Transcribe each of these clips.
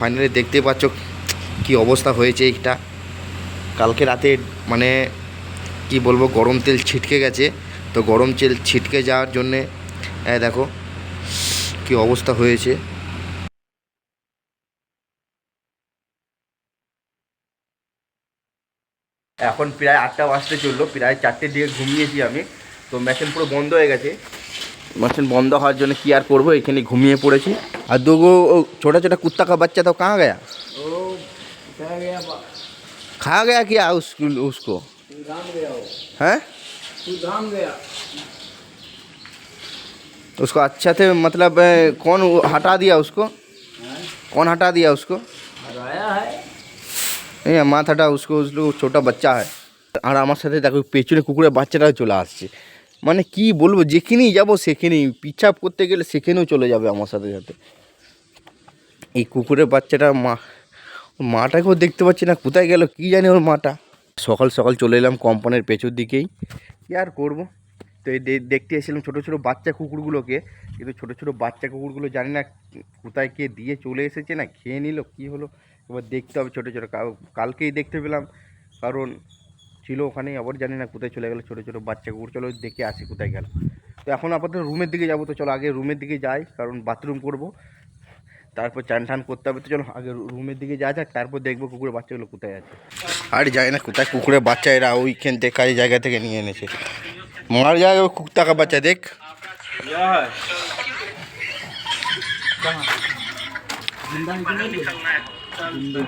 Finally দেখতে পাচ্ছ কি অবস্থা হয়েছে এইটা কালকে রাতে মানে কি বলব, গরম তেল ছিটকে গেছে। তো গরম তেল ছিটকে যাওয়ার জন্যে দেখো কি অবস্থা হয়েছে। এখন প্রায় আটটা বাজতে চলল, প্রায় চারটের দিকে ঘুমিয়েছি আমি। তো মেশিন পুরো বন্ধ হয়ে গেছে। মেশিন বন্ধ হওয়ার জন্য কি আর করবো এখানে ঘুমিয়ে পড়েছি আর দুগো ও ছোটা ছোটা कुत्ता का बच्चा तो कहाँ गया वो कह गया बा- खा गया क्या उस, उसको सुधाम गया वो हैं सुधाम गया उसको अच्छा थे मतलब ए, कौन वो हटा दिया उसको हैं? कौन हटा दिया उसको हराया है এই মাথাটা উসকো উসকো ছোটো বাচ্চা হয় আর আমার সাথে দেখো পেছনে কুকুরের বাচ্চাটাও চলে আসছে মানে কি বলব, যেখানেই যাব সেখানেই। পিছাপ করতে গেলে সেখানেও চলে যাবে আমার সাথে সাথে। এই কুকুরের বাচ্চাটা মা মাটাকেও দেখতে পাচ্ছি না, কোথায় গেল কি জানি ওর মাটা। সকাল সকাল চলে এলাম কোম্পানির পেছর দিকেই। কী আর করব? তো এই দেখতে এসেছিলাম ছোটো ছোটো বাচ্চা কুকুরগুলোকে। কিন্তু ছোটো ছোটো বাচ্চা কুকুরগুলো জানি না কোথায় কে দিয়ে চলে এসেছে না, খেয়ে নিল, কি হলো? এবার দেখতে হবে ছোটো ছোটো, কাল- কালকেই দেখতে পেলাম। কারণ ছিল ওখানেই আবার জানি না কোথায় চলে গেলো ছোটো ছোটো বাচ্চা কুকুর চলো দেখে আসি কোথায় গেল তো এখন আপাতত রুমের দিকে যাবো তো চলো আগে রুমের দিকে যাই কারণ বাথরুম করব তারপর চান টান করতে হবে তো চলো আগে রুমের দিকে যা যাক তারপর দেখবো কুকুরের বাচ্চাগুলো কোথায় আছে আর যাই না কোথায় কুকুরের বাচ্চা এরা ওইখান থেকে কাজে জায়গা থেকে নিয়ে এনেছে মার যায় ওই কুত্তা কা বাচ্চা দেখ क्या है जिंदा निकलेंगे जिंदा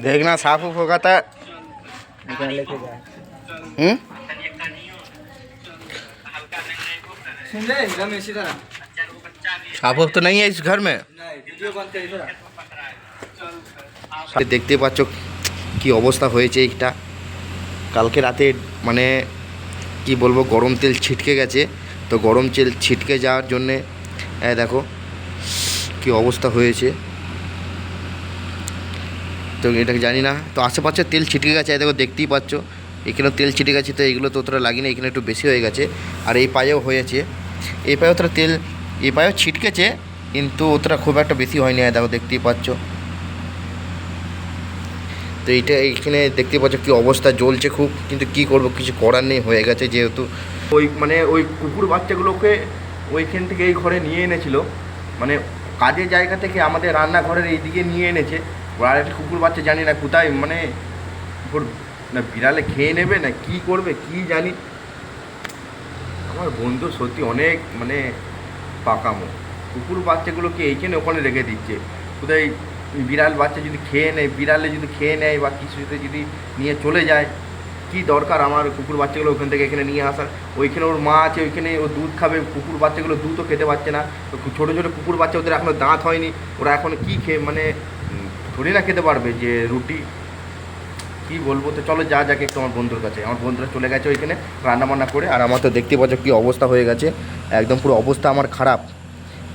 देखना साफ उफ होगा था निकाल लेके जाए हम्म सुन ले रमेश इधर आ। साफ उफ तो नहीं है इस घर में नहीं वीडियो बंद कर इधर आ। দেখতে পাচ্ছ কি অবস্থা হয়েছে এইটা কালকে রাতে মানে কি বলবো গরম তেল ছিটকে গেছে তো গরম তেল ছিটকে যাওয়ার জন্যে এ দেখো কি অবস্থা হয়েছে তো এটা জানি না। তো আশেপাশে তেল ছিটকে গেছে দেখো দেখতেই পাচ্ছ। এখানেও তেল ছিটে গেছে, তো এগুলো তো অতটা লাগেনি, এখানে একটু বেশি হয়ে গেছে। আর এই পায়েও হয়েছে। এই পায়ে অতটা তেল, এই পায়েও ছিটকেছে, কিন্তু অতটা খুব একটা বেশি হয়নি দেখো দেখতেই পাচ্ছ। তো এইটা এইখানে দেখতে পাচ্ছ কি অবস্থা, জ্বলছে খুব। কিন্তু কি করব, কিছু করার নেই, হয়ে গেছে যেহেতু। ওই মানে ওই কুকুর বাচ্চাগুলোকে ওইখান থেকে এই ঘরে নিয়ে এনেছিল। মানে কাজের জায়গা থেকে আমাদের রান্নাঘরের এইদিকে নিয়ে এনেছে। ওর একটা কুকুর বাচ্চা জানি না কোথায় মানে না বিড়ালে খেয়ে নেবে, না কি করবে, কি জানি। আমার বন্ধু সত্যি অনেক মানে পাকামো। কুকুর বাচ্চাগুলোকে এইখানে ওখানে রেখে দিচ্ছে। কোথায় বিড়াল বাচ্চা যদি খেয়ে নেয়, বিড়ালে যদি খেয়ে নেয় বা কিছুতে যদি নিয়ে চলে যায়, কি দরকার আমার কুকুর বাচ্চাগুলো ওখান থেকে এখানে নিয়ে আসার? ওইখানে ওর মা আছে, ওইখানে ও দুধ খাবে, কুকুর বাচ্চাগুলো দুধও খেতে পারছে না। ছোটো ছোটো কুকুর বাচ্চা, ওদের এখনও দাঁত হয়নি। ওরা এখন কি খেয়ে মানে থোড়ি না খেতে পারবে যে রুটি, কি বলব? তো চলো যা যাকে একটু আমার বন্ধুর কাছে। আমার বন্ধুরা চলে গেছে ওইখানে রান্না বান্না করে, আর আমার তো দেখতে পাচ্ছ কী অবস্থা হয়ে গেছে। একদম পুরো অবস্থা আমার খারাপ।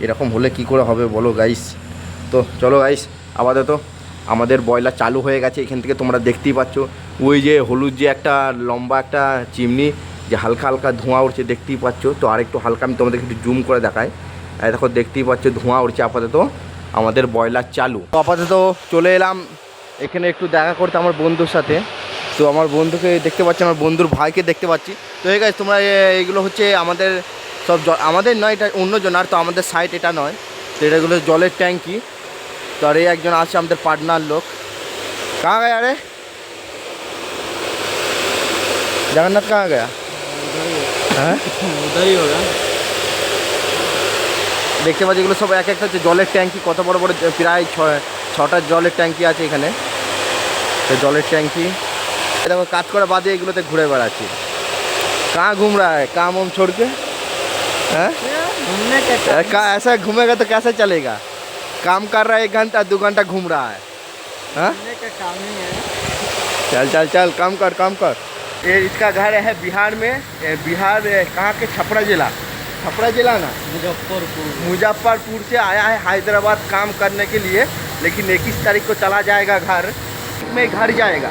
এরকম হলে কি করে হবে বলো গাইস তো চলো গাইস আপাতত আমাদের বয়লার চালু হয়ে গেছে। এখান থেকে তোমরা দেখতেই পাচ্ছ, ওই যে হলুদ যে একটা লম্বা একটা চিমনি, যে হালকা হালকা ধোঁয়া উঠছে দেখতেই পাচ্ছ। তো আরেকটু হালকা আমি তোমাদেরকে একটু জুম করে এই দেখো, দেখতেই পাচ্ছ ধোঁয়া উঠছে আপাতত। আমাদের ব্রয়লার চালু। আপাতত চলে এলাম। এখানে একটু দেখা করতে আমার বন্ধুর সাথে। তো আমার বন্ধুকে দেখতে পাচ্ছি আমার বন্ধুর ভাইকে দেখতে পাচ্ছি। তো এই তোমরা এইগুলো হচ্ছে আমাদের সব আমাদের নয় এটা অন্যজন আর তো আমাদের সাইট এটা নয়। তো এটাগুলো জলের ট্যাঙ্কি। তো আর এই একজন আছে আমাদের পার্টনার লোক। কাহা গায়া রে? জগন্নাথ কাহা গায়া? হ্যাঁ? দেখতে পাচ্ছি এগুলো সব এক একটা হচ্ছে জলের ট্যাঙ্কি কত বড় বড় যে- প্রায় ছয় ছটা জলের ট্যাঙ্কি আছে এখানে তো জলের ট্যাঙ্কি এ দেখো কাজ করা বাদে এগুলোতে ঘুরে বেড়াচ্ছি कहाँ घूम रहा है काम वाम छोड़ के हैं घूमने के अरे का ऐसा घूमेगा तो कैसे चलेगा काम कर रहा है एक घंटा दो घंटा घूम रहा है हाँ घूमने का काम ही है चल चल चल काम कर काम कर ये इसका घर है बिहार में ये बिहार ए, कहाँ के छपरा जिला छपरा जिला ना मुजफ्फरपुर। मुजफ्फरपुर से आया है हैदराबाद काम करने के लिए लेकिन इक्कीस तारीख को चला जाएगा घर। में घर जाएगा।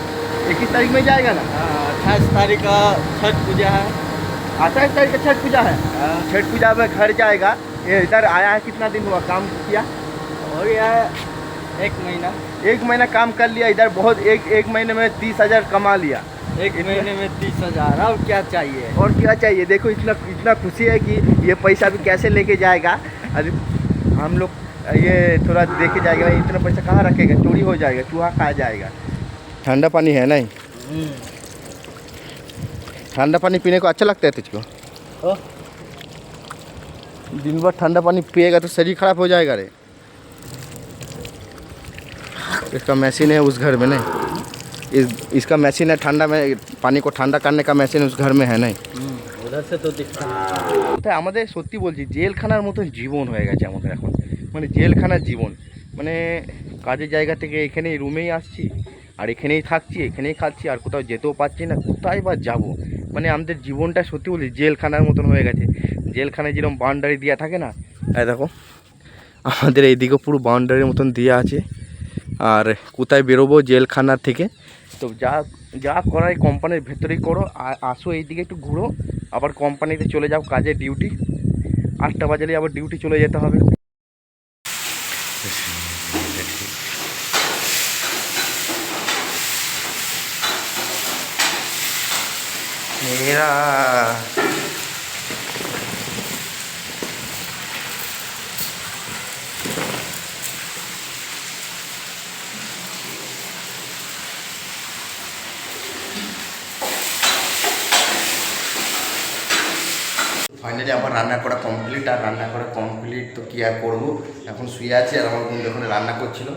इक्कीस तारीख में जाएगा ना? अट्ठाईस तारीख का छठ पूजा है। अट्ठाईस तारीख का छठ पूजा है? हाँ, छठ पूजा में घर जाएगा। ये इधर आया है कितना दिन हुआ काम किया? हो गया है एक महीना। एक महीना काम कर लिया इधर बहुत एक एक महीने में तीस हज़ार कमा लिया। एक महीने में तीस हज़ार। अब क्या चाहिए? और क्या चाहिए? देखो इतना इतना खुशी है कि ये पैसा भी कैसे लेके जाएगा? अरे हम लोग ये थोड़ा देखे जाएगा इतना पैसा कहाँ रखेगा? चोरी हो जाएगा चूहा खा जाएगा। ठंडा पानी है नहीं? ठंडा पानी पीने को अच्छा लगता है तुझको? दिन भर ठंडा पानी पिएगा तो शरीर खराब हो जाएगा रे। इसका मशीन है उस घर में नहीं? इस इसका मशीन है ठंडा में पानी को ठंडा करने का मशीन उस घर में है नहीं उधर से तो दिखता है তাই আমাদের সত্যি বলছি জেলখানার মতন জীবন হয়ে গেছে আমাদের এখন মানে জেলখানার জীবন মানে কাজের জায়গা থেকে এখানেই রুমেই আসছি আর এখানেই থাকছি এখানেই খাচ্ছি আর কোথাও যেতেও পারছি না কোথায় বা যাব মানে আমাদের জীবনটা সত্যি বলি জেলখানার মতন হয়ে গেছে জেলখানায় যেরকম বাউন্ডারি দেওয়া থাকে না এই দেখো আমাদের এইদিকে পুরো বাউন্ডারির মতন দেওয়া আছে আর কোথায় বেরোবো জেলখানার থেকে তো যা যা করার এই কোম্পানির ভেতরেই করো আসো এইদিকে একটু ঘুরো, আবার কোম্পানিতে চলে যাও কাজে ডিউটি আটটা বাজালে আবার ডিউটি চলে যেতে হবে। মেরা ফাইনালি আমার রান্না করা কমপ্লিট আর রান্না করা কমপ্লিট তো কী আর করব এখন শুয়ে আছে আর আমার বন্ধু ওখানে রান্না করছিল,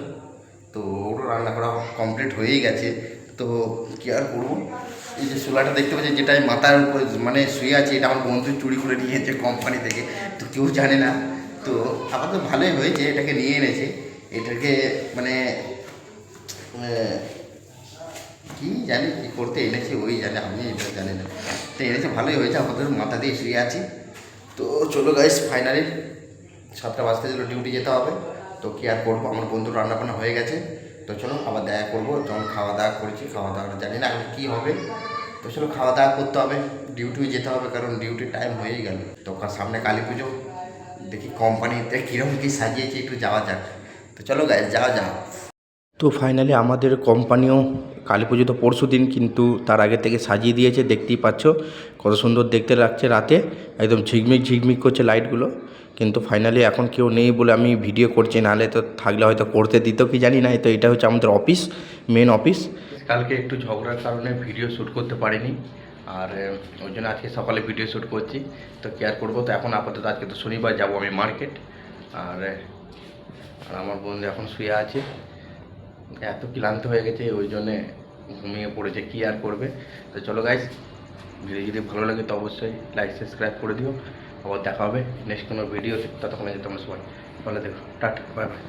তো ওরও রান্না করা কমপ্লিট হয়েই গেছে। তো কী আর করব? এই যে চুলাটা দেখতে পাচ্ছি যেটা মাথার উপরে মানে শুয়ে আছে, এটা আমার বন্ধু চুরি করে নিয়েছে কোম্পানি থেকে। তো কেউ জানে না। তো আমার তো ভালোই হয়েছে, এটাকে নিয়ে এনেছে। এটাকে মানে কি জানি, কি করতে এনেছে, ওই জানে, আমি এটা জানি না। তো এনেছে, ভালোই হয়েছে আমাদের মাথা দিয়ে শুয়ে আছি। তো চলো গাইস ফাইনালি সাতটা বাজতে চলো ডিউটি যেতে হবে। তো কি আর করব? আমার বন্ধুর রান্না বান্না হয়ে গেছে। তো চলো, আবার দেখা করব। যখন খাওয়া দাওয়া করেছি খাওয়া দাওয়া জানি না এখন কী হবে। তো চলো খাওয়া দাওয়া করতে হবে। ডিউটিও যেতে হবে, কারণ ডিউটির টাইম হয়েই গেল। তো সামনে কালী পুজো। দেখি কোম্পানিতে কীরকম কী সাজিয়েছে, একটু যাওয়া যাক। তো চলো গাইস যাওয়া যাক। তো ফাইনালি আমাদের কোম্পানিও কালী পুজো তো পরশু দিন কিন্তু তার আগে থেকে সাজিয়ে দিয়েছে, দেখতেই পাচ্ছ। কত সুন্দর দেখতে লাগছে রাতে। একদম ঝিকমিক ঝিকমিক করছে লাইটগুলো কিন্তু ফাইনালি এখন কেউ নেই বলে আমি ভিডিও করছি, নাহলে তো থাকলে হয়তো করতে দিত, কি জানি না। তো এটা হচ্ছে আমাদের অফিস মেন অফিস কালকে একটু ঝগড়ার কারণে ভিডিও শ্যুট করতে পারিনি। আর ওই জন্য আজকে সকালে ভিডিও শ্যুট করছি। তো কেয়ার করব? তো এখন আপাতত আজকে তো শনিবার যাব আমি মার্কেট আর আর আমার বন্ধু এখন শুয়ে আছে। এত ক্লান্ত হয়ে গেছে, ওই জন্যে ঘুমিয়ে পড়েছে, কী আর করবে? তো চলো গাইস ভিডিও যদি ভালো লাগে তো অবশ্যই লাইক সাবস্ক্রাইব করে দিও। আবার দেখা হবে নেক্সট কোনো ভিডিও ততক্ষণে তোমরা সবাই। ভালো দেখো টাটা বাই বাই